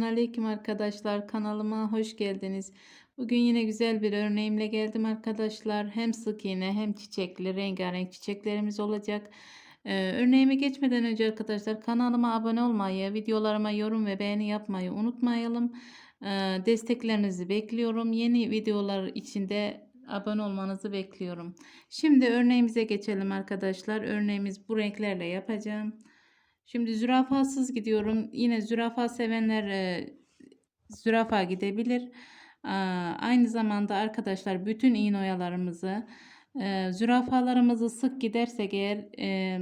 Selamun Aleyküm arkadaşlar. Kanalıma hoş geldiniz. Bugün yine güzel bir örneğimle geldim arkadaşlar. Hem sık iğne hem çiçekli rengarenk çiçeklerimiz olacak. Ee, örneğime geçmeden önce arkadaşlar kanalıma abone olmayı, videolarıma yorum ve beğeni yapmayı unutmayalım. Ee, desteklerinizi bekliyorum. Yeni videolar içinde abone olmanızı bekliyorum. Şimdi örneğimize geçelim arkadaşlar. Örneğimiz bu renklerle yapacağım. Şimdi zürafasız gidiyorum. Yine zürafa sevenler e, zürafa gidebilir. Aa, aynı zamanda arkadaşlar bütün iğne oyalarımızı e, zürafalarımızı sık gidersek eğer e,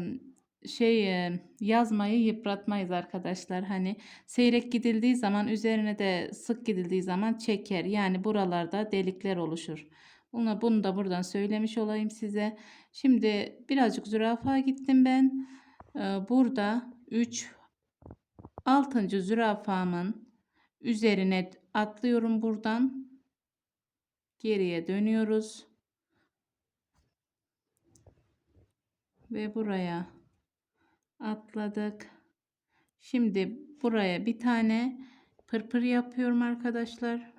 şey e, yazmayı yıpratmayız arkadaşlar. Hani seyrek gidildiği zaman üzerine de sık gidildiği zaman çeker. Yani buralarda delikler oluşur. Bunu, bunu da buradan söylemiş olayım size. Şimdi birazcık zürafa gittim ben. Ee, burada 3 altıncı zürafamın üzerine atlıyorum buradan. Geriye dönüyoruz. Ve buraya atladık. Şimdi buraya bir tane pırpır yapıyorum arkadaşlar.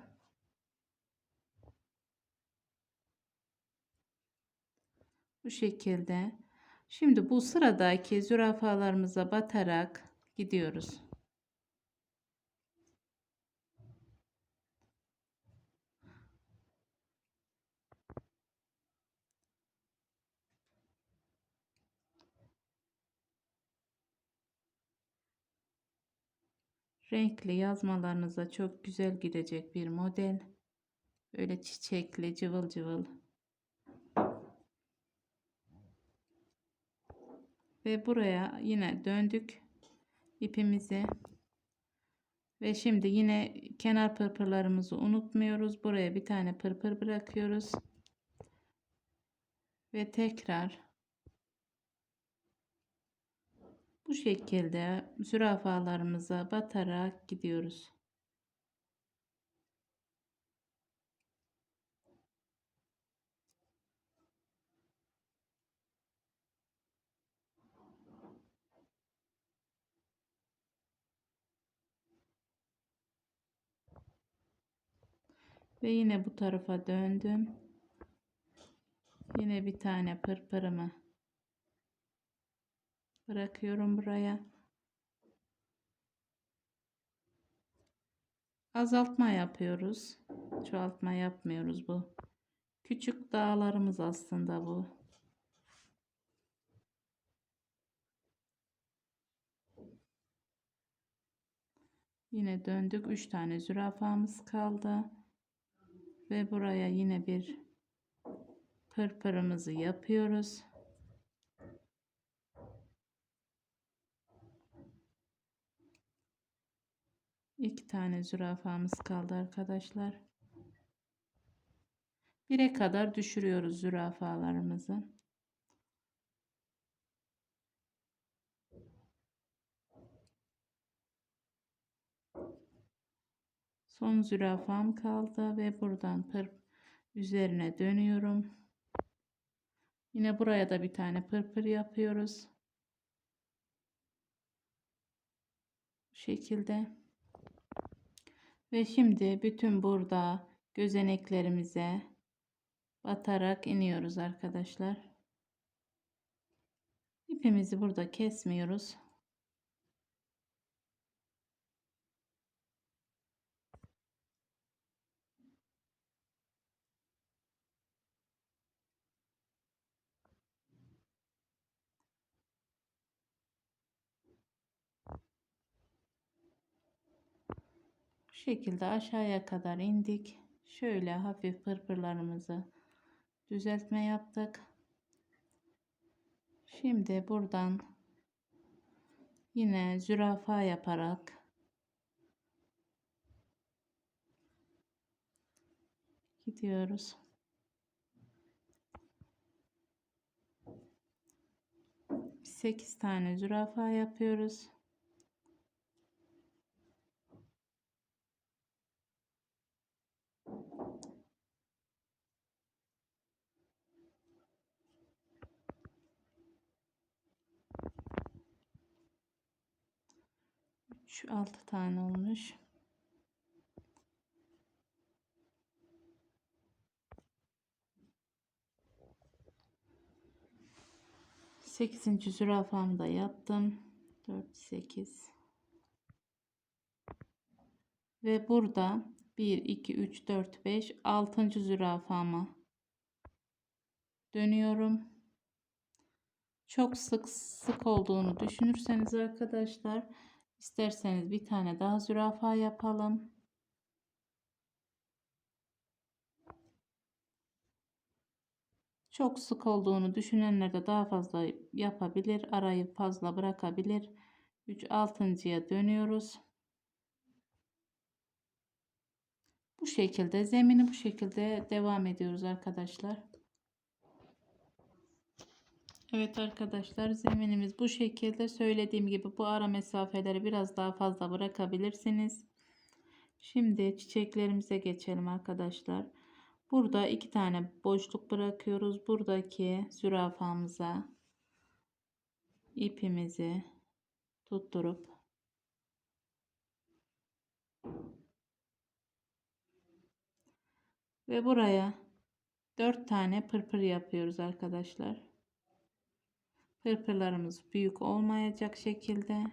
Bu şekilde. Şimdi bu sıradaki zürafalarımıza batarak gidiyoruz. Renkli yazmalarınıza çok güzel gidecek bir model. Böyle çiçekli, cıvıl cıvıl. Ve buraya yine döndük ipimizi. Ve şimdi yine kenar pırpırlarımızı unutmuyoruz. Buraya bir tane pırpır bırakıyoruz. Ve tekrar bu şekilde zürafalarımıza batarak gidiyoruz. Ve yine bu tarafa döndüm. Yine bir tane pırpırımı bırakıyorum buraya. Azaltma yapıyoruz. Çoğaltma yapmıyoruz bu. Küçük dağlarımız aslında bu. Yine döndük. 3 tane zürafamız kaldı ve buraya yine bir pırpırımızı yapıyoruz. İki tane zürafamız kaldı arkadaşlar. Bire kadar düşürüyoruz zürafalarımızı. Son zürafam kaldı ve buradan pır üzerine dönüyorum. Yine buraya da bir tane pırpır yapıyoruz. Bu şekilde. Ve şimdi bütün burada gözeneklerimize batarak iniyoruz arkadaşlar. İpimizi burada kesmiyoruz. Şekilde aşağıya kadar indik. Şöyle hafif pırpırlarımızı düzeltme yaptık. Şimdi buradan yine zürafa yaparak gidiyoruz. Sekiz tane zürafa yapıyoruz. 6 tane olmuş. Sekizinci zürafamı da yaptım. 4 8 ve burada 1 2 3 4 5 6. zürafama dönüyorum. Çok sık sık olduğunu düşünürseniz arkadaşlar isterseniz bir tane daha zürafa yapalım. Çok sık olduğunu düşünenler de daha fazla yapabilir. Arayı fazla bırakabilir. 3 altıncıya dönüyoruz. Bu şekilde zemini bu şekilde devam ediyoruz arkadaşlar. Evet arkadaşlar zeminimiz bu şekilde söylediğim gibi bu ara mesafeleri biraz daha fazla bırakabilirsiniz. Şimdi çiçeklerimize geçelim arkadaşlar. Burada iki tane boşluk bırakıyoruz. Buradaki zürafamıza ipimizi tutturup ve buraya dört tane pırpır yapıyoruz arkadaşlar. Pırpırlarımız büyük olmayacak şekilde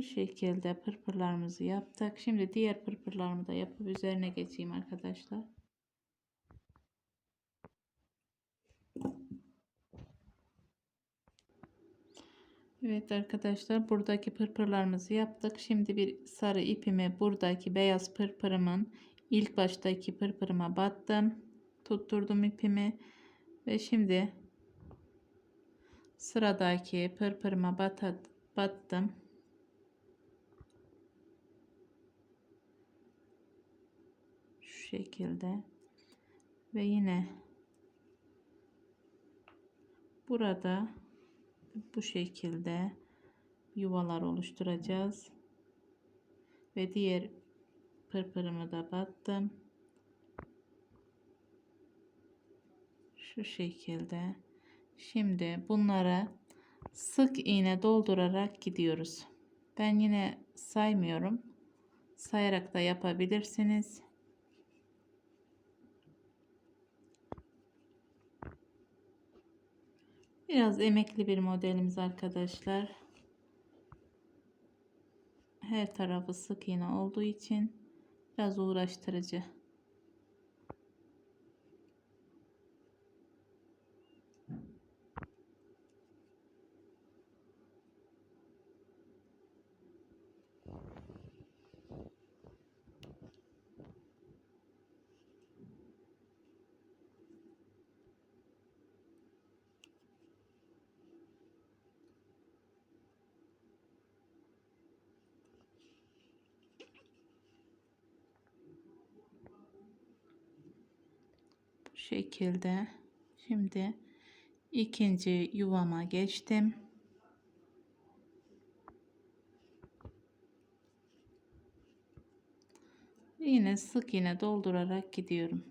Bu şekilde pırpırlarımızı yaptık. Şimdi diğer pırpırlarımı da yapıp üzerine geçeyim arkadaşlar. Evet arkadaşlar buradaki pırpırlarımızı yaptık. Şimdi bir sarı ipimi buradaki beyaz pırpırımın ilk baştaki pırpırıma battım. Tutturdum ipimi ve şimdi sıradaki pırpırıma bat battım. Şu şekilde ve yine burada bu şekilde yuvalar oluşturacağız. Ve diğer pırpırımı da battım. Şu şekilde. Şimdi bunlara sık iğne doldurarak gidiyoruz. Ben yine saymıyorum. Sayarak da yapabilirsiniz. Biraz emekli bir modelimiz arkadaşlar. Her tarafı sık iğne olduğu için biraz uğraştırıcı. Şekilde şimdi ikinci yuvama geçtim. Yine sık iğne doldurarak gidiyorum.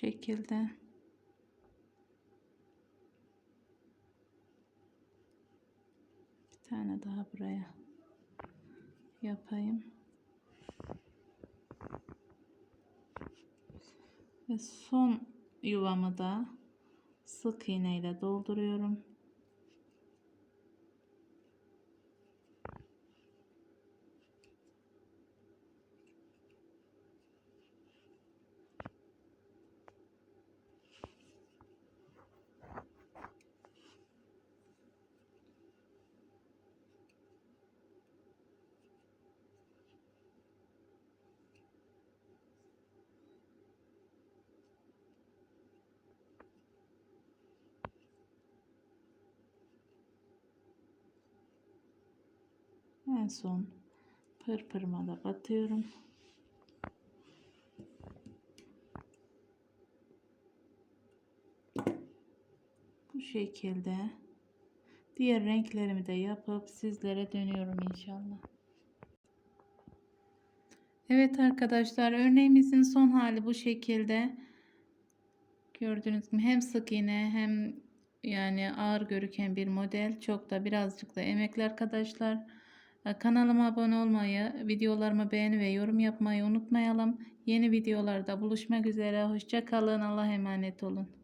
Şekilde. Bir tane daha buraya yapayım. Ve son yuvamı da sık iğne ile dolduruyorum En son pırpırıma da batıyorum. Bu şekilde diğer renklerimi de yapıp sizlere dönüyorum inşallah. Evet arkadaşlar örneğimizin son hali bu şekilde. Gördüğünüz gibi hem sık iğne hem yani ağır görüken bir model. Çok da birazcık da emekli arkadaşlar. Ee, Kanalıma abone olmayı, videolarımı beğeni ve yorum yapmayı unutmayalım. Yeni videolarda buluşmak üzere. Hoşça kalın. Allah'a emanet olun.